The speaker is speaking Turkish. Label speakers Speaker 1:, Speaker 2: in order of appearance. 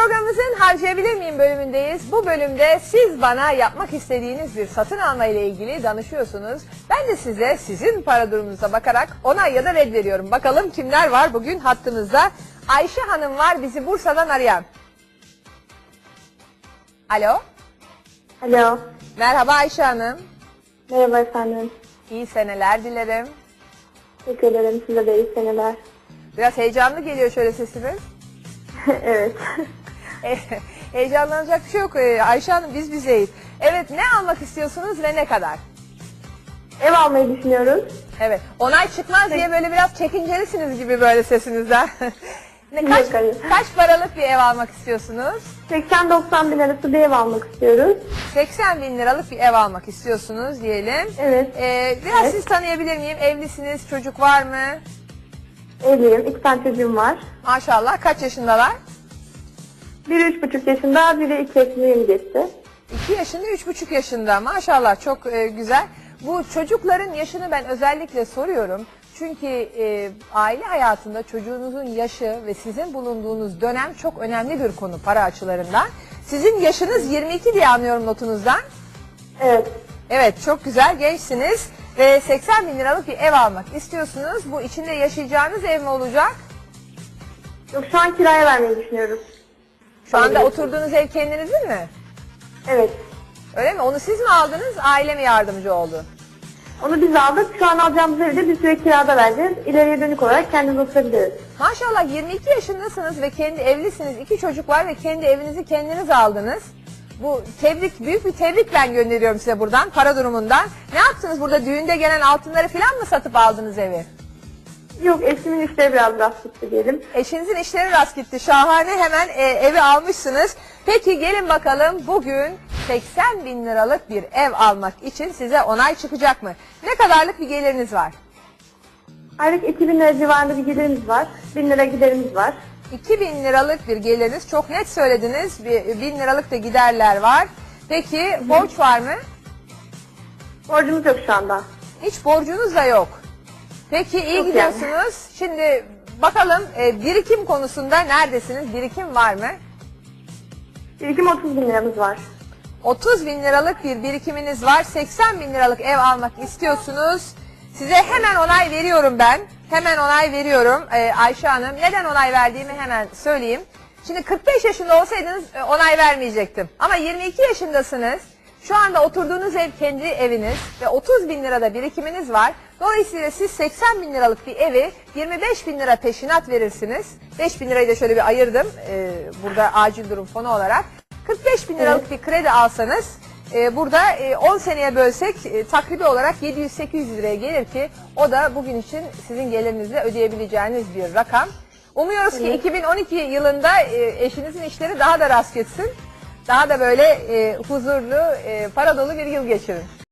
Speaker 1: programımızın Harcayabilir Miyim bölümündeyiz. Bu bölümde siz bana yapmak istediğiniz bir satın alma ile ilgili danışıyorsunuz. Ben de size sizin para durumunuza bakarak onay ya da red veriyorum. Bakalım kimler var bugün hattımızda. Ayşe Hanım var bizi Bursa'dan arayan. Alo.
Speaker 2: Alo.
Speaker 1: Merhaba Ayşe Hanım.
Speaker 2: Merhaba efendim.
Speaker 1: İyi seneler dilerim.
Speaker 2: Teşekkür ederim. Size de iyi seneler.
Speaker 1: Biraz heyecanlı geliyor şöyle sesiniz.
Speaker 2: evet.
Speaker 1: E, Heyecanlanacak bir şey yok. Ee, Ayşe Hanım biz bizeyiz. Evet ne almak istiyorsunuz ve ne kadar?
Speaker 2: Ev almayı düşünüyoruz.
Speaker 1: Evet. Onay çıkmaz diye böyle biraz çekincelisiniz gibi böyle sesinizden. ne, kaç,
Speaker 2: Yok, hayır.
Speaker 1: kaç paralık bir ev almak istiyorsunuz?
Speaker 2: 80-90 bin arası bir ev almak istiyoruz.
Speaker 1: 80 bin liralık bir ev almak istiyorsunuz diyelim.
Speaker 2: Evet.
Speaker 1: Ee, biraz
Speaker 2: Evet.
Speaker 1: siz tanıyabilir miyim? Evlisiniz, çocuk var mı?
Speaker 2: Evliyim. İki tane çocuğum var.
Speaker 1: Maşallah kaç yaşındalar?
Speaker 2: Biri üç buçuk yaşında, biri iki yaşında yeni geçti.
Speaker 1: 2 yaşında, üç buçuk yaşında. Maşallah çok e, güzel. Bu çocukların yaşını ben özellikle soruyorum. Çünkü e, aile hayatında çocuğunuzun yaşı ve sizin bulunduğunuz dönem çok önemli bir konu para açılarından. Sizin yaşınız 22 diye anlıyorum notunuzdan.
Speaker 2: Evet.
Speaker 1: Evet çok güzel gençsiniz ve 80 bin liralık bir ev almak istiyorsunuz. Bu içinde yaşayacağınız ev mi olacak?
Speaker 2: Yok şu an kiraya vermeyi düşünüyoruz.
Speaker 1: Şu anda oturduğunuz ev kendinizin mi?
Speaker 2: Evet.
Speaker 1: Öyle mi? Onu siz mi aldınız? Aile mi yardımcı oldu?
Speaker 2: Onu biz aldık. Şu an alacağımız evi de bir süre kirada vereceğiz. İleriye dönük olarak kendimiz oturabiliriz.
Speaker 1: Maşallah 22 yaşındasınız ve kendi evlisiniz. iki çocuk var ve kendi evinizi kendiniz aldınız. Bu tebrik, büyük bir tebrik ben gönderiyorum size buradan, para durumundan. Ne yaptınız burada? Düğünde gelen altınları falan mı satıp aldınız evi?
Speaker 2: Yok eşimin işleri biraz rast gitti diyelim.
Speaker 1: Eşinizin işleri rast gitti. Şahane hemen e, evi almışsınız. Peki gelin bakalım bugün 80 bin liralık bir ev almak için size onay çıkacak mı? Ne kadarlık bir geliriniz var?
Speaker 2: Aylık 2000 lira civarında bir gelirimiz var. 1000 lira giderimiz var.
Speaker 1: 2000 liralık bir geliriniz çok net söylediniz. Bir 1000 liralık da giderler var. Peki borç var mı?
Speaker 2: Borcumuz yok şu anda.
Speaker 1: Hiç borcunuz da yok. Peki iyi
Speaker 2: Yok
Speaker 1: gidiyorsunuz. Şimdi bakalım e, birikim konusunda neredesiniz? Birikim var mı?
Speaker 2: Birikim 30 bin liramız var.
Speaker 1: 30 bin liralık bir birikiminiz var. 80 bin liralık ev almak istiyorsunuz. Size hemen onay veriyorum ben. Hemen onay veriyorum Ee, Ayşe Hanım. Neden onay verdiğimi hemen söyleyeyim. Şimdi 45 yaşında olsaydınız e, onay vermeyecektim. Ama 22 yaşındasınız. Şu anda oturduğunuz ev kendi eviniz ve 30 bin lirada birikiminiz var. Dolayısıyla siz 80 bin liralık bir evi 25 bin lira peşinat verirsiniz. 5 bin lirayı da şöyle bir ayırdım e, burada acil durum fonu olarak. 45 bin liralık bir kredi alsanız e, burada e, 10 seneye bölsek e, takribi olarak 700-800 liraya gelir ki o da bugün için sizin gelirinizle ödeyebileceğiniz bir rakam. Umuyoruz ki 2012 yılında e, eşinizin işleri daha da rast gitsin. Daha da böyle e, huzurlu, e, para dolu bir yıl geçirin.